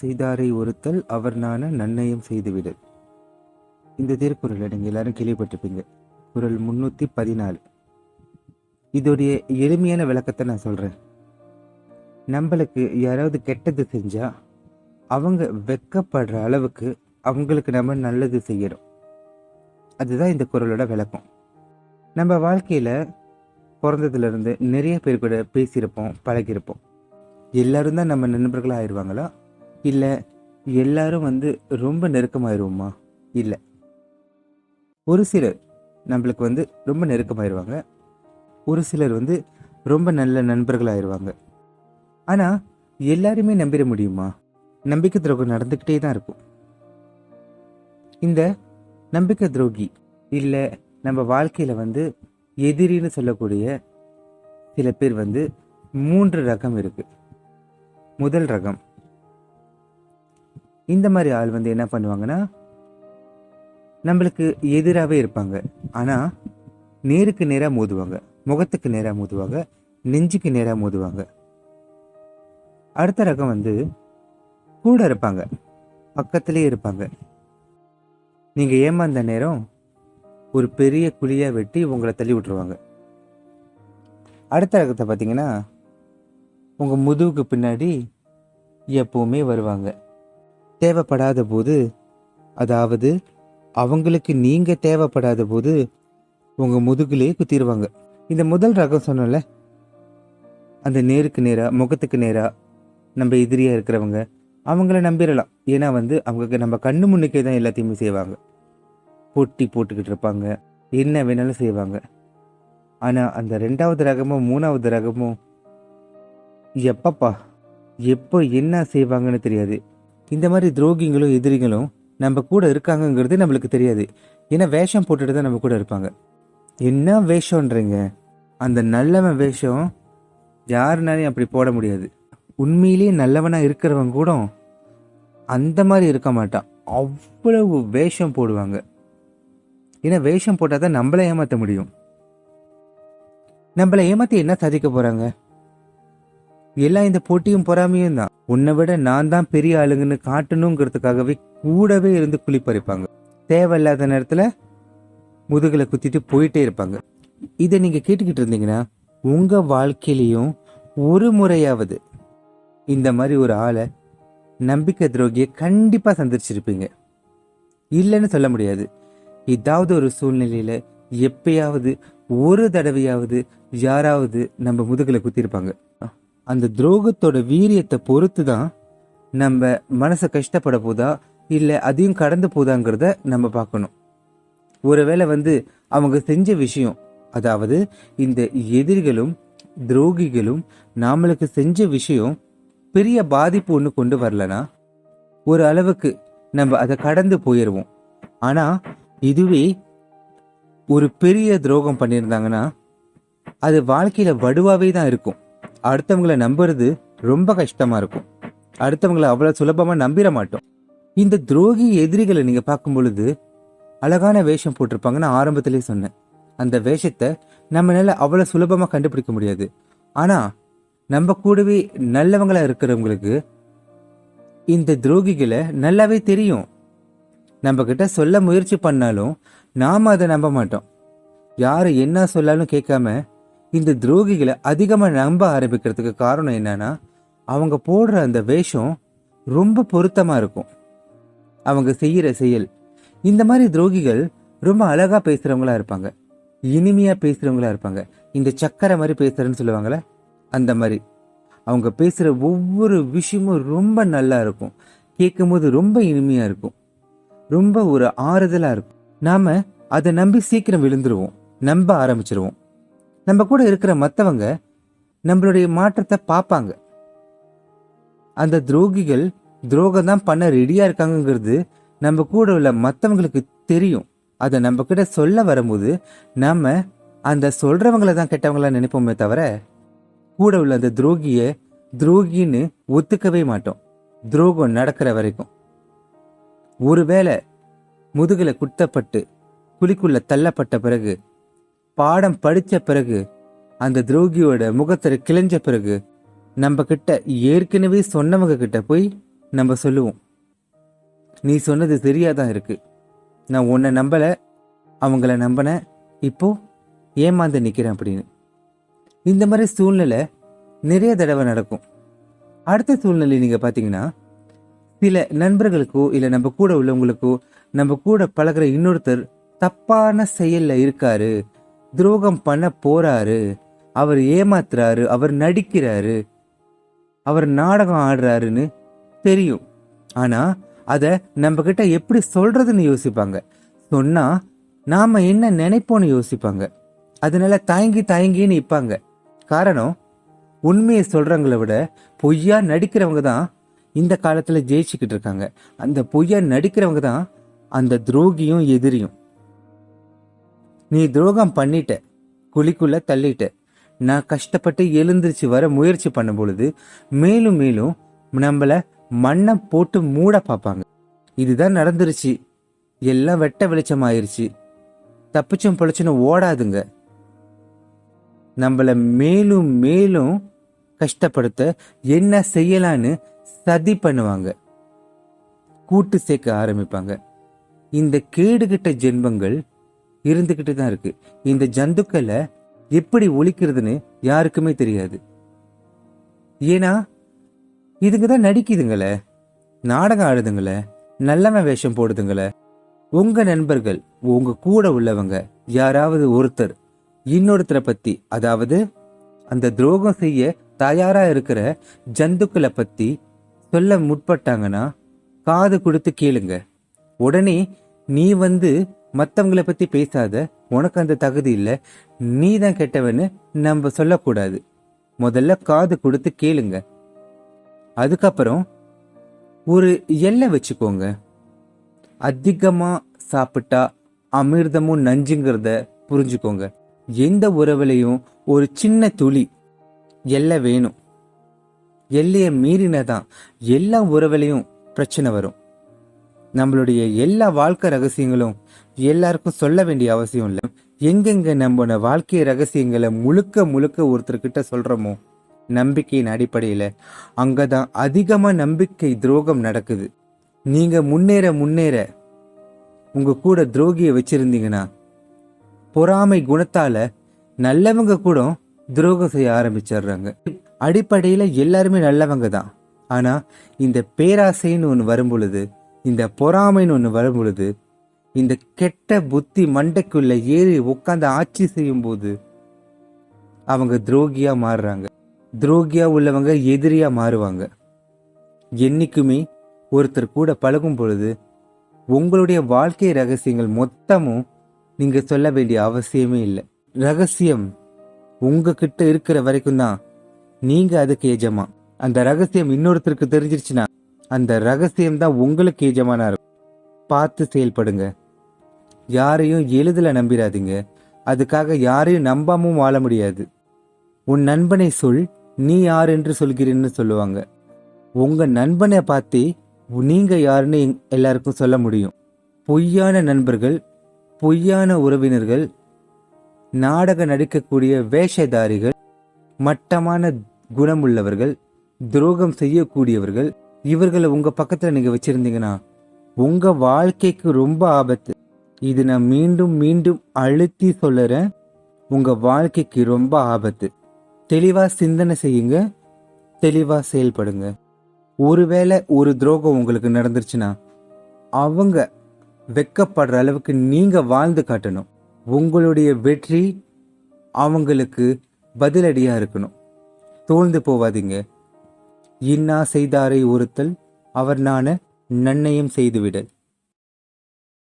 செய்தாரை ஒருத்தல் அவர் நான நன்னயம் செய்துவிடு. இந்த திருக்குறளை நீங்கள் எல்லாரும் கேள்விப்பட்டிருப்பீங்க. குரல் முன்னூற்றி பதினாலு. இதோடைய எளிமையான விளக்கத்தை நான் சொல்கிறேன் நம்மளுக்கு யாராவது கெட்டது செஞ்சால் அவங்க வெக்கப்படுற அளவுக்கு அவங்களுக்கு நம்ம நல்லது செய்யணும் அதுதான் இந்த குரலோட விளக்கம். நம்ம வாழ்க்கையில் பிறந்ததுலேருந்து நிறைய பேர் கூட பேசியிருப்போம் பழகியிருப்போம். எல்லாரும் தான் நம்ம நண்பர்களாக ஆயிடுவாங்களா? இல்லை எல்லாரும் வந்து ரொம்ப நெருக்கமாயிருவோமா? இல்லை. ஒரு சிலர் நம்மளுக்கு வந்து ரொம்ப நெருக்கமாயிருவாங்க. ஒரு சிலர் வந்து ரொம்ப நல்ல நண்பர்களாயிருவாங்க. ஆனால் எல்லாருமே நம்பிட முடியுமா? நம்பிக்கை துரோகம் நடந்துக்கிட்டே தான் இருக்கும். இந்த நம்பிக்கை துரோகி இல்லை நம்ம வாழ்க்கையில் வந்து எதிரின்னு சொல்லக்கூடிய சில பேர் வந்து மூன்று ரகம் இருக்குது முதல் ரகம் இந்த மாதிரி ஆள் வந்து என்ன பண்ணுவாங்கன்னா நம்மளுக்கு எதிராகவே இருப்பாங்க. ஆனால் நேருக்கு நேராக மோதுவாங்க. முகத்துக்கு நேராக மோதுவாங்க. நெஞ்சுக்கு நேராக மோதுவாங்க. அடுத்த ரகம் வந்து கூட இருப்பாங்க. பக்கத்துலேயே இருப்பாங்க. நீங்கள் ஏமாந்த நேரம் ஒரு பெரிய குழியாக வெட்டி உங்களை தள்ளி விட்டுருவாங்க. அடுத்த ரகத்தை பார்த்தீங்கன்னா உங்கள் முதுகுக்கு பின்னாடி எப்போவுமே வருவாங்க. தேவைப்படாத போது அதாவது அவங்களுக்கு நீங்கள் தேவைப்படாத போது உங்கள் முதுகுலே குத்திடுவாங்க இந்த முதல் ரகம் சொன்னோம்ல அந்த நேருக்கு நேராக முகத்துக்கு நேராக நம்ம எதிரியாக இருக்கிறவங்க அவங்கள நம்பிடலாம் ஏன்னா வந்து அவங்க நம்ம கண்ணு முன்னுக்கே தான் எல்லாத்தையுமே செய்வாங்க. பொட்டி போட்டுக்கிட்டு இருப்பாங்க. என்ன வேணாலும் செய்வாங்க. ஆனால் அந்த ரெண்டாவது ரகமும் மூணாவது ரகமும் எப்பப்பா எப்போ என்ன செய்வாங்கன்னு தெரியாது. இந்த மாதிரி துரோகிங்களும் எதிரிகளும் நம்ம கூட இருக்காங்கங்கிறது நம்மளுக்கு தெரியாது. ஏன்னா வேஷம் போட்டுட்டு தான் நம்ம கூட இருப்பாங்க. என்ன வேஷம்ன்றீங்க? அந்த நல்லவன் வேஷம் யாருனாலையும் அப்படி போட முடியாது. உண்மையிலேயே நல்லவனாக இருக்கிறவன் கூட அந்த மாதிரி இருக்க மாட்டான். அவ்வளவு வேஷம் போடுவாங்க. ஏன்னா வேஷம் போட்டால் தான் நம்மளை ஏமாற்ற முடியும். நம்மளை ஏமாற்றி என்ன சாதிக்க போகிறாங்க எல்லாம் இந்த போட்டியும் பொறாமையும் தான் உன்னை விட நான் தான் பெரிய ஆளுங்கன்னு காட்டணுங்கிறதுக்காகவே கூடவே இருந்து குளிப்பறிப்பாங்க. தேவையில்லாத நேரத்துல முதுகில் குத்திட்டு போயிட்டே இருப்பாங்க. இதை நீங்க கேட்டுக்கிட்டு இருந்தீங்கன்னா உங்க வாழ்க்கையிலையும் ஒரு முறையாவது இந்த மாதிரி ஒரு ஆளை நம்பிக்கை துரோகியை கண்டிப்பா சந்திச்சிருப்பீங்க. இல்லைன்னு சொல்ல முடியாது. ஏதாவது ஒரு சூழ்நிலையில எப்பயாவது ஒரு தடவையாவது யாராவது நம்ம முதுகுல குத்திருப்பாங்க. அந்த துரோகத்தோட வீரியத்தை பொறுத்து தான் நம்ம மனசை கஷ்டப்பட போதா இல்லை அதையும் கடந்து போதாங்கிறத நம்ம பார்க்கணும். ஒருவேளை வந்து அவங்க செஞ்ச விஷயம் அதாவது இந்த எதிரிகளும் துரோகிகளும் நாமளுக்கு செஞ்ச விஷயம் பெரிய பாதிப்பு ஒன்று கொண்டு வரலனா ஒரு அளவுக்கு நம்ம அதை கடந்து போயிடுவோம் ஆனால் இதுவே ஒரு பெரிய துரோகம் பண்ணியிருந்தாங்கன்னா அது வாழ்க்கையில வடுவாகவே தான் இருக்கும். அடுத்தவங்களை நம்புறது ரொம்ப கஷ்டமா இருக்கும். அடுத்தவங்களை அவ்வளவு சுலபமா நம்பிட மாட்டோம். இந்த துரோகி எதிரிகளை நீங்க பார்க்கும் பொழுது அழகான வேஷம் போட்டிருப்பாங்கன்னு ஆரம்பத்திலே சொன்னேன். அந்த வேஷத்தை நம்மளால அவ்வளவு சுலபமா கண்டுபிடிக்க முடியாது. ஆனா நம்ம கூடவே நல்லவங்களா இருக்கிறவங்களுக்கு இந்த துரோகிகளை நல்லாவே தெரியும். நம்ம கிட்ட சொல்ல முயற்சி பண்ணாலும் நாம அதை நம்ப மாட்டோம். யாரு என்ன சொல்லாலும் கேட்காம இந்த துரோகிகளை அதிகமாக நம்ப ஆரம்பிக்கிறதுக்கு காரணம் என்னன்னா அவங்க போடுற அந்த வேஷம் ரொம்ப பொருத்தமாக இருக்கும். அவங்க செய்கிற செயல். இந்த மாதிரி துரோகிகள் ரொம்ப அழகாக பேசுகிறவங்களா இருப்பாங்க. இனிமையாக பேசுகிறவங்களா இருப்பாங்க. இந்த சக்கரை மாதிரி பேசுகிறேன்னு சொல்லுவாங்கல்ல அந்த மாதிரி. அவங்க பேசுகிற ஒவ்வொரு விஷயமும் ரொம்ப நல்லா இருக்கும். கேட்கும்போது ரொம்ப இனிமையாக இருக்கும். ரொம்ப ஒரு ஆறுதலாக இருக்கும். நாம் அதை நம்பி சீக்கிரம் விழுந்துருவோம். நம்ப ஆரம்பிச்சிருவோம். நம்ம கூட இருக்கிற மற்றவங்க நம்மளுடைய மாற்றத்தை பார்ப்பாங்க அந்த துரோகிகள் துரோகம் தான் பண்ண ரெடியாக இருக்காங்கங்கிறது நம்ம கூட உள்ள மற்றவங்களுக்கு தெரியும். அதை நம்ம கிட்ட சொல்ல வரும்போது நம்ம அந்த சொல்கிறவங்கள தான் கெட்டவங்களா நினைப்போமே தவிர கூட உள்ள அந்த துரோகியை துரோகின்னு ஒத்துக்கவே மாட்டோம். துரோகம் நடக்கிற வரைக்கும். ஒருவேளை முதுகில் குத்தப்பட்டு குழிக்குள்ள தள்ளப்பட்ட பிறகு பாடம் படித்த பிறகு அந்த துரோகியோட முகத்துல கிழிஞ்ச பிறகு நம்ம கிட்ட ஏற்கனவே சொன்னவங்க கிட்ட போய் நம்ம சொல்லுவோம். நீ சொன்னது சரியாக தான் இருக்கு. நான் உன்னை நம்பலை அவங்கள நம்பினேன் இப்போ ஏமாந்து நிற்கிறேன் அப்படின்னு. இந்த மாதிரி சூழ்நிலை நிறைய தடவை நடக்கும். அடுத்த சூழ்நிலை நீங்கள் பார்த்தீங்கன்னா சில நண்பர்களுக்கோ இல்லை நம்ம கூட உள்ளவங்களுக்கோ நம்ம கூட பழகுற இன்னொருத்தர் தப்பான செயலில் இருக்காரு துரோகம் பண்ண போறாரு. அவர் ஏமாத்துறாரு அவர் நடிக்கிறாரு. அவர் நாடகம் ஆடுறாருன்னு தெரியும். ஆனா அதை நம்ம கிட்ட எப்படி சொல்றதுன்னு யோசிப்பாங்க. சொன்னா நாம என்ன நினைப்போன்னு யோசிப்பாங்க. அதனால தயங்கி தயங்கின்னு நிற்பாங்க காரணம் உண்மையை சொல்றவங்களை விட பொய்யா நடிக்கிறவங்க தான் இந்த காலத்துல ஜெயிச்சுக்கிட்டு இருக்காங்க. அந்த பொய்யா நடிக்கிறவங்க தான் அந்த துரோகியும் எதிரியும். நீ துரோகம் பண்ணிட்ட. குழிக்குள்ள தள்ளிட்ட. நான் கஷ்டப்பட்டு எழுந்திருச்சு வர முயற்சி பண்ணும் பொழுது மேலும் மேலும் நம்மள மண்ணை போட்டு மூட பார்ப்பாங்க. இதுதான் நடந்துருச்சு. எல்லாம் வெட்ட வெளிச்சம் ஆயிருச்சு தப்பிச்சும் பிழைச்சும் ஓடாதுங்க. நம்மள மேலும் மேலும் கஷ்டப்படுத்த என்ன செய்யலான்னு சதி பண்ணுவாங்க. கூட்டு சேர்க்க ஆரம்பிப்பாங்க. இந்த கேடுகிட்ட ஜென்மங்கள் இருந்துக்கிட்டு தான் இருக்கு. இந்த ஜந்துக்களை எப்படி ஒழிக்கிறதுன்னு யாருக்குமே தெரியாது. ஏன்னா இதுங்க தான் நடிக்குதுங்களே. நாடகம் ஆடுதுங்களே. நல்லவன் வேஷம் போடுதுங்களே. உங்க நண்பர்கள் உங்க கூட உள்ளவங்க யாராவது ஒருத்தர் இன்னொருத்தரை பத்தி அதாவது அந்த துரோகம் செய்ய தயாரா இருக்கிற ஜந்துக்களை பத்தி சொல்ல முற்பட்டாங்கன்னா காது கொடுத்து கேளுங்க. உடனே நீ வந்து மற்றவங்கள பத்தி பேசாத. உனக்கு அந்த தகுதி இல்லை. நீ தான் கெட்டவன்னு நம்ம சொல்லக்கூடாது. முதல்ல காது கொடுத்து கேளுங்க. அதுக்கப்புறம் ஒரு எல்லை வச்சுக்கோங்க. அதிகமா சாப்பிட்டா அமிர்தமும் நஞ்சுங்கிறத புரிஞ்சுக்கோங்க. எந்த உறவுலையும் ஒரு சின்ன துளி எல்லை வேணும். எல்லையை மீறினதான் எல்லா உறவுலையும் பிரச்சனை வரும். நம்மளுடைய எல்லா வாழ்க்கை ரகசியங்களும் எல்லாருக்கும் சொல்ல வேண்டிய அவசியம் இல்லை. எங்கெங்க நம்ம வாழ்க்கை ரகசியங்களை முழுக்க முழுக்க ஒருத்தர்கிட்ட சொல்றோமோ நம்பிக்கையின் அடிப்படையில அங்கதான் அதிகமா நம்பிக்கை துரோகம் நடக்குது. நீங்க முன்னேற முன்னேற உங்க கூட துரோகியை வச்சிருந்தீங்கன்னா பொறாமை குணத்தால நல்லவங்க கூட துரோகம் செய்ய ஆரம்பிச்சிடுறாங்க. அடிப்படையில் எல்லாருமே நல்லவங்க தான். ஆனால் இந்த பேராசைன்னு ஒன்று வரும் பொழுது இந்த பொறாமைன்னு ஒன்று வரும் பொழுது இந்த கெட்ட புத்தி மண்டைக்குள்ள ஏறி உட்காந்து ஆட்சி செய்யும் போது அவங்க துரோகியா மாறுறாங்க. துரோகியா உள்ளவங்க எதிரியா மாறுவாங்க. என்னைக்குமே ஒருத்தர் கூட பழகும் பொழுது உங்களுடைய வாழ்க்கை ரகசியங்கள் மொத்தமும் நீங்க சொல்ல வேண்டிய அவசியமே இல்லை. ரகசியம் உங்ககிட்ட இருக்கிற வரைக்கும் தான். நீங்க அதுக்கு எஜமா. அந்த ரகசியம் இன்னொருத்தருக்கு தெரிஞ்சிருச்சுன்னா அந்த ரகசியம்தான் உங்களுக்கு எஜமானா இருக்கும். பார்த்து செயல்படுங்க. யாரையும் எளிதில் நம்பிடாதீங்க அதுக்காக யாரையும் நம்பாமும் வாழ முடியாது. உன் நண்பனை சொல் நீ யார் என்று சொல்கிறேன்னு சொல்லுவாங்க. உங்க நண்பனை பார்த்தே நீங்க யாருன்னு எங்- எல்லாருக்கும் சொல்ல முடியும். பொய்யான நண்பர்கள் பொய்யான உறவினர்கள் நாடக நடிக்கக்கூடிய வேஷதாரிகள் மட்டமான குணமுள்ளவர்கள் துரோகம் செய்யக்கூடியவர்கள் இவர்களை உங்க பக்கத்துல நீங்க வச்சிருந்தீங்கன்னா உங்க வாழ்க்கைக்கு ரொம்ப ஆபத்து. இது நான் மீண்டும் மீண்டும் அழுத்தி சொல்லுறேன். உங்க வாழ்க்கைக்கு ரொம்ப ஆபத்து. தெளிவா சிந்தனை செய்யுங்க. தெளிவா செயல்படுங்க. ஒருவேளை ஒரு துரோகம் உங்களுக்கு நடந்துருச்சுன்னா அவங்க வெக்கப்படுற அளவுக்கு நீங்க வாழ்ந்து காட்டணும். உங்களுடைய வெற்றி அவங்களுக்கு பதிலடியா இருக்கணும். தோழ்ந்து போவாதீங்க. இன்னா செய்தாரை ஒருத்தல் அவர் நாண நன்னயம் செய்துவிடல்